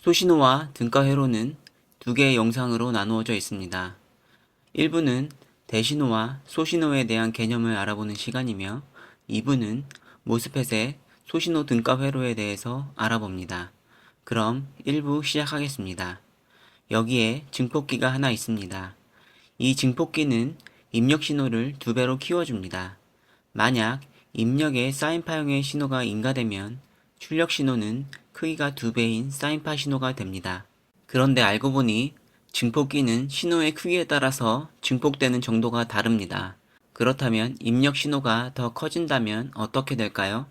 소신호와 등가 회로는 두 개의 영상으로 나누어져 있습니다. 1부는 대신호와 소신호에 대한 개념을 알아보는 시간이며 2부는 모스펫의 소신호 등가 회로에 대해서 알아봅니다. 그럼 1부 시작하겠습니다. 여기에 증폭기가 하나 있습니다. 이 증폭기는 입력 신호를 두 배로 키워줍니다. 만약 입력에 사인 파형의 신호가 인가되면 출력 신호는 크기가 두 배인 사인파 신호가 됩니다. 그런데 알고 보니 증폭기는 신호의 크기에 따라서 증폭되는 정도가 다릅니다. 그렇다면 입력 신호가 더 커진다면 어떻게 될까요?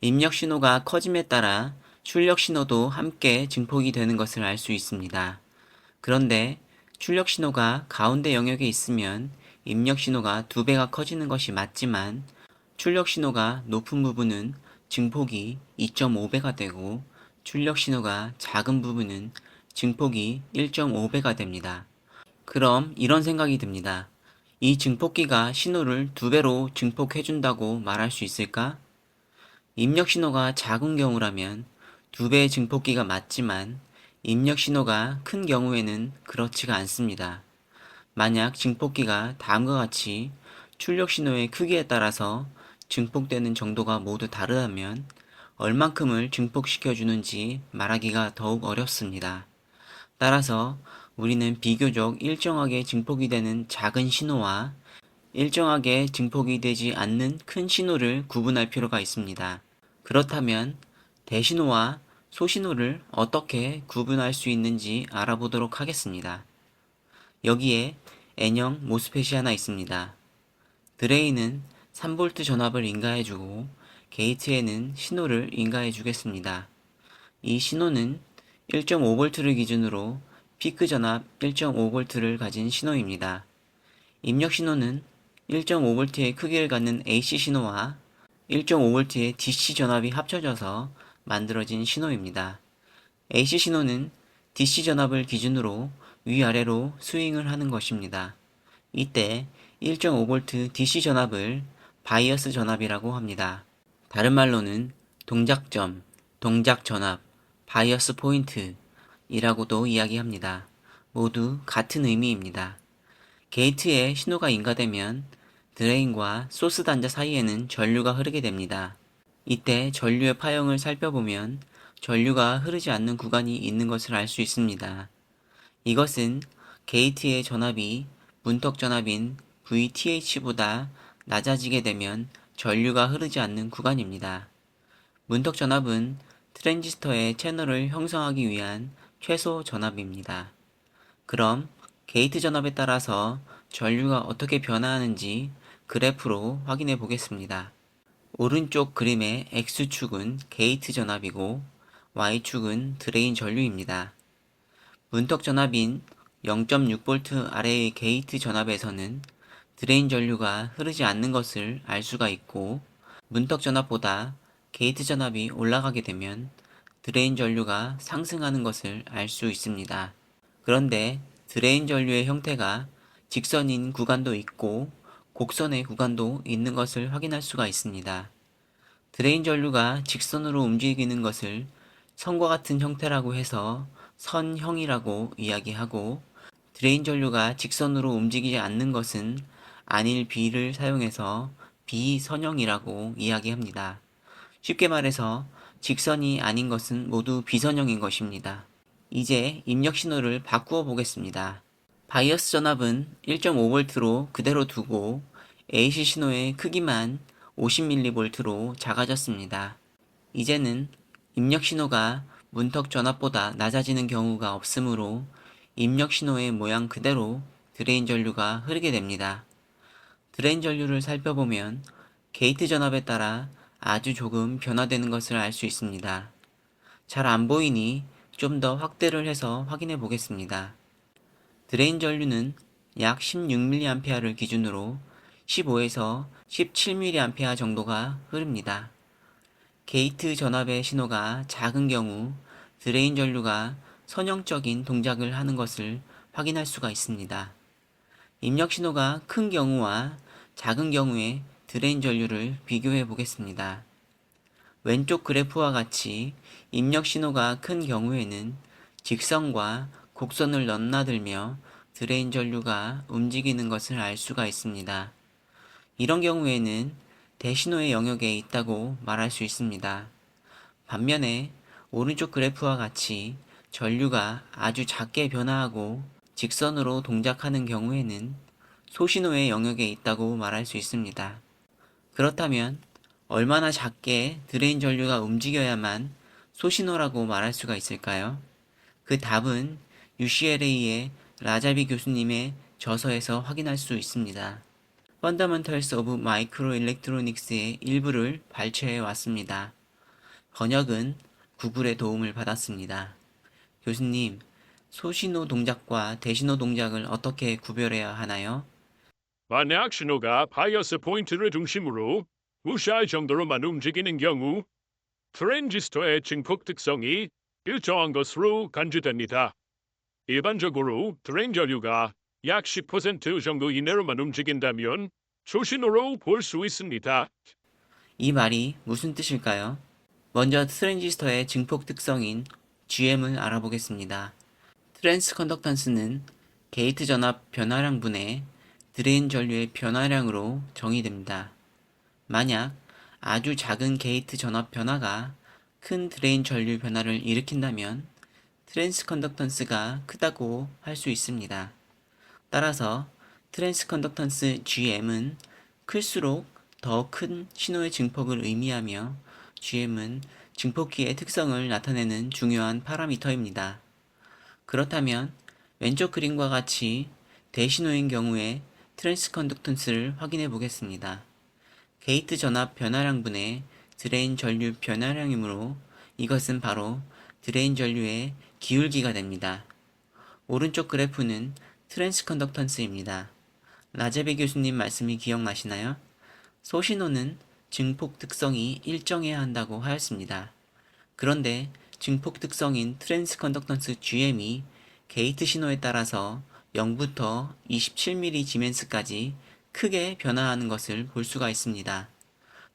입력 신호가 커짐에 따라 출력 신호도 함께 증폭이 되는 것을 알 수 있습니다. 그런데 출력 신호가 가운데 영역에 있으면 입력 신호가 두 배가 커지는 것이 맞지만 출력 신호가 높은 부분은 증폭이 2.5배가 되고 출력 신호가 작은 부분은 증폭이 1.5배가 됩니다. 그럼 이런 생각이 듭니다. 이 증폭기가 신호를 두 배로 증폭해준다고 말할 수 있을까? 입력 신호가 작은 경우라면 두 배의 증폭기가 맞지만 입력 신호가 큰 경우에는 그렇지가 않습니다. 만약 증폭기가 다음과 같이 출력 신호의 크기에 따라서 증폭되는 정도가 모두 다르다면 얼만큼을 증폭시켜 주는지 말하기가 더욱 어렵습니다. 따라서 우리는 비교적 일정하게 증폭이 되는 작은 신호와 일정하게 증폭이 되지 않는 큰 신호를 구분할 필요가 있습니다. 그렇다면 대신호와 소신호를 어떻게 구분할 수 있는지 알아보도록 하겠습니다. 여기에 N형 모스펫이 하나 있습니다. 드레인은 3V 전압을 인가해주고 게이트에는 신호를 인가해주겠습니다. 이 신호는 1.5V를 기준으로 피크 전압 1.5V를 가진 신호입니다. 입력 신호는 1.5V의 크기를 갖는 AC 신호와 1.5V의 DC 전압이 합쳐져서 만들어진 신호입니다. AC 신호는 DC 전압을 기준으로 위아래로 스윙을 하는 것입니다. 이때 1.5V DC 전압을 바이어스 전압이라고 합니다. 다른 말로는 동작점, 동작 전압, 바이어스 포인트 이라고도 이야기합니다. 모두 같은 의미입니다. 게이트에 신호가 인가되면 드레인과 소스 단자 사이에는 전류가 흐르게 됩니다. 이때 전류의 파형을 살펴보면 전류가 흐르지 않는 구간이 있는 것을 알 수 있습니다. 이것은 게이트의 전압이 문턱 전압인 VTH보다 낮아지게 되면 전류가 흐르지 않는 구간입니다. 문턱 전압은 트랜지스터의 채널을 형성하기 위한 최소 전압입니다. 그럼 게이트 전압에 따라서 전류가 어떻게 변화하는지 그래프로 확인해 보겠습니다. 오른쪽 그림의 X축은 게이트 전압이고 Y축은 드레인 전류입니다. 문턱 전압인 0.6V 아래의 게이트 전압에서는 드레인 전류가 흐르지 않는 것을 알 수가 있고 문턱 전압보다 게이트 전압이 올라가게 되면 드레인 전류가 상승하는 것을 알 수 있습니다. 그런데 드레인 전류의 형태가 직선인 구간도 있고 곡선의 구간도 있는 것을 확인할 수가 있습니다. 드레인 전류가 직선으로 움직이는 것을 선과 같은 형태라고 해서 선형이라고 이야기하고 드레인 전류가 직선으로 움직이지 않는 것은 안일 B를 사용해서 비선형이라고 이야기합니다. 쉽게 말해서 직선이 아닌 것은 모두 비선형인 것입니다. 이제 입력 신호를 바꾸어 보겠습니다. 바이어스 전압은 1.5V로 그대로 두고 AC 신호의 크기만 50mV로 작아졌습니다. 이제는 입력 신호가 문턱 전압보다 낮아지는 경우가 없으므로 입력 신호의 모양 그대로 드레인 전류가 흐르게 됩니다. 드레인 전류를 살펴보면 게이트 전압에 따라 아주 조금 변화되는 것을 알 수 있습니다. 잘 안 보이니 좀 더 확대를 해서 확인해 보겠습니다. 드레인 전류는 약 16mA를 기준으로 15에서 17mA 정도가 흐릅니다. 게이트 전압의 신호가 작은 경우 드레인 전류가 선형적인 동작을 하는 것을 확인할 수가 있습니다. 입력 신호가 큰 경우와 작은 경우에 드레인 전류를 비교해 보겠습니다. 왼쪽 그래프와 같이 입력 신호가 큰 경우에는 직선과 곡선을 넘나들며 드레인 전류가 움직이는 것을 알 수가 있습니다. 이런 경우에는 대신호의 영역에 있다고 말할 수 있습니다. 반면에 오른쪽 그래프와 같이 전류가 아주 작게 변화하고 직선으로 동작하는 경우에는 소신호의 영역에 있다고 말할 수 있습니다. 그렇다면 얼마나 작게 드레인 전류가 움직여야만 소신호라고 말할 수가 있을까요? 그 답은 UCLA의 라자비 교수님의 저서에서 확인할 수 있습니다. Fundamentals of Microelectronics의 일부를 발췌해 왔습니다. 번역은 구글의 도움을 받았습니다. 교수님, 소신호 동작과 대신호 동작을 어떻게 구별해야 하나요? 만약 신호가 바이어스 포인트를 중심으로 무시할 정도로만 움직이는 경우 트랜지스터의 증폭 특성이 일정한 것으로 간주됩니다. 일반적으로 전류가 약 10% 정도 이내로만 움직인다면 초신호로 볼 수 있습니다. 이 말이 무슨 뜻일까요? 먼저 트랜지스터의 증폭 특성인 GM을 알아보겠습니다. 트랜스 컨덕턴스는 게이트 전압 변화량 분의 드레인 전류의 변화량으로 정의됩니다. 만약 아주 작은 게이트 전압 변화가 큰 드레인 전류 변화를 일으킨다면 트랜스 컨덕턴스가 크다고 할 수 있습니다. 따라서 트랜스 컨덕턴스 GM은 클수록 더 큰 신호의 증폭을 의미하며 GM은 증폭기의 특성을 나타내는 중요한 파라미터입니다. 그렇다면 왼쪽 그림과 같이 대신호인 경우에 트랜스 컨덕턴스를 확인해 보겠습니다. 게이트 전압 변화량분의 드레인 전류 변화량이므로 이것은 바로 드레인 전류의 기울기가 됩니다. 오른쪽 그래프는 트랜스 컨덕턴스입니다. 라제베 교수님 말씀이 기억나시나요? 소신호는 증폭 특성이 일정해야 한다고 하였습니다. 그런데 증폭 특성인 트랜스 컨덕턴스 GM이 게이트 신호에 따라서 0부터 27mm 지멘스까지 크게 변화하는 것을 볼 수가 있습니다.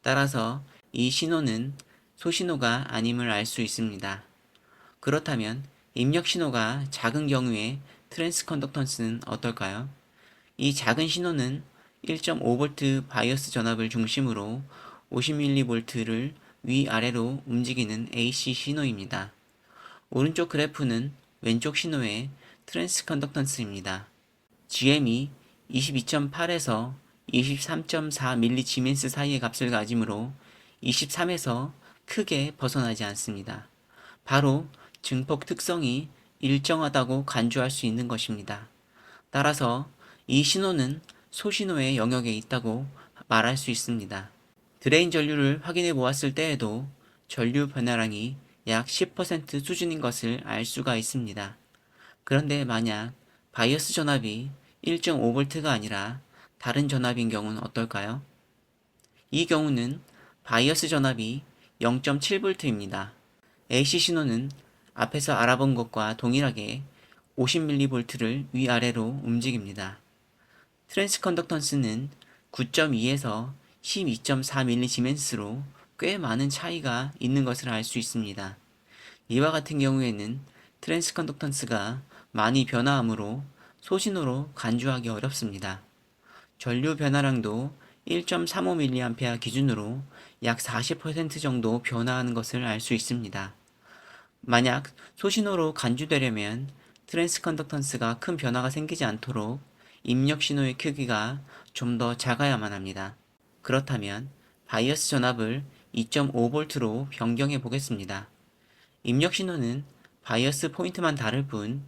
따라서 이 신호는 소신호가 아님을 알 수 있습니다. 그렇다면 입력 신호가 작은 경우에 트랜스 컨덕턴스는 어떨까요? 이 작은 신호는 1.5V 바이어스 전압을 중심으로 50mV를 위아래로 움직이는 AC 신호입니다. 오른쪽 그래프는 왼쪽 신호의 트랜스 컨덕턴스입니다. GM이 22.8에서 23.4mS 사이의 값을 가지므로 23에서 크게 벗어나지 않습니다. 바로 증폭 특성이 일정하다고 간주할 수 있는 것입니다. 따라서 이 신호는 소신호의 영역에 있다고 말할 수 있습니다. 드레인 전류를 확인해 보았을 때에도 전류 변화량이 약 10% 수준인 것을 알 수가 있습니다. 그런데 만약 바이어스 전압이 1.5V가 아니라 다른 전압인 경우는 어떨까요? 이 경우는 바이어스 전압이 0.7V입니다. AC 신호는 앞에서 알아본 것과 동일하게 50mV를 위아래로 움직입니다. 트랜스 컨덕턴스는 9.2에서 12.4mS로 꽤 많은 차이가 있는 것을 알 수 있습니다. 이와 같은 경우에는 트랜스 컨덕턴스가 많이 변화하므로 소신호로 간주하기 어렵습니다. 전류 변화량도 1.35mA 기준으로 약 40% 정도 변화하는 것을 알 수 있습니다. 만약 소신호로 간주되려면 트랜스 컨덕턴스가 큰 변화가 생기지 않도록 입력 신호의 크기가 좀 더 작아야만 합니다. 그렇다면 바이어스 전압을 2.5V로 변경해 보겠습니다. 입력 신호는 바이어스 포인트만 다를 뿐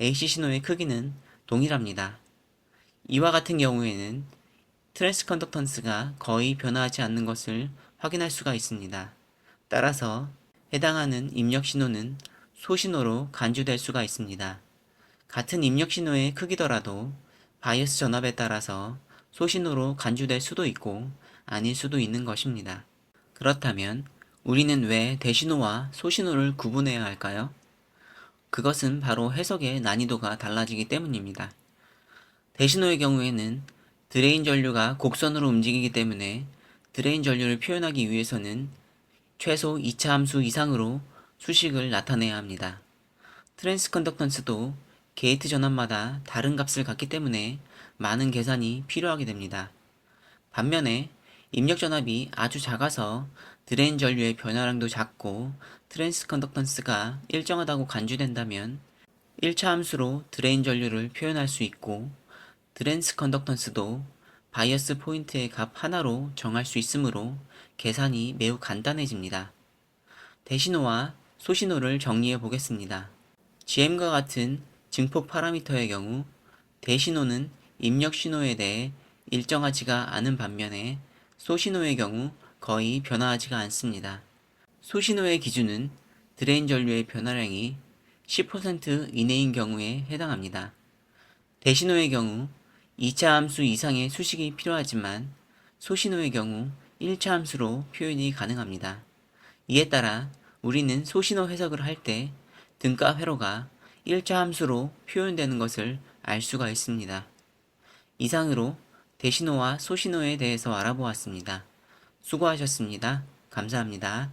AC 신호의 크기는 동일합니다. 이와 같은 경우에는 트랜스 컨덕턴스가 거의 변화하지 않는 것을 확인할 수가 있습니다. 따라서 해당하는 입력 신호는 소신호로 간주될 수가 있습니다. 같은 입력 신호의 크기더라도 바이어스 전압에 따라서 소신호로 간주될 수도 있고 아닐 수도 있는 것입니다. 그렇다면 우리는 왜 대신호와 소신호를 구분해야 할까요? 그것은 바로 해석의 난이도가 달라지기 때문입니다. 대신호의 경우에는 드레인 전류가 곡선으로 움직이기 때문에 드레인 전류를 표현하기 위해서는 최소 2차 함수 이상으로 수식을 나타내야 합니다. 트랜스 컨덕턴스도 게이트 전압마다 다른 값을 갖기 때문에 많은 계산이 필요하게 됩니다. 반면에 입력 전압이 아주 작아서 드레인 전류의 변화량도 작고 트랜스 컨덕턴스가 일정하다고 간주된다면 1차 함수로 드레인 전류를 표현할 수 있고 트랜스 컨덕턴스도 바이어스 포인트의 값 하나로 정할 수 있으므로 계산이 매우 간단해집니다. 대신호와 소신호를 정리해 보겠습니다. GM과 같은 증폭 파라미터의 경우 대신호는 입력 신호에 대해 일정하지가 않은 반면에 소신호의 경우 거의 변화하지가 않습니다. 소신호의 기준은 드레인 전류의 변화량이 10% 이내인 경우에 해당합니다. 대신호의 경우 2차 함수 이상의 수식이 필요하지만 소신호의 경우 1차 함수로 표현이 가능합니다. 이에 따라 우리는 소신호 해석을 할 때 등가 회로가 1차 함수로 표현되는 것을 알 수가 있습니다. 이상으로 대신호와 소신호에 대해서 알아보았습니다. 수고하셨습니다. 감사합니다.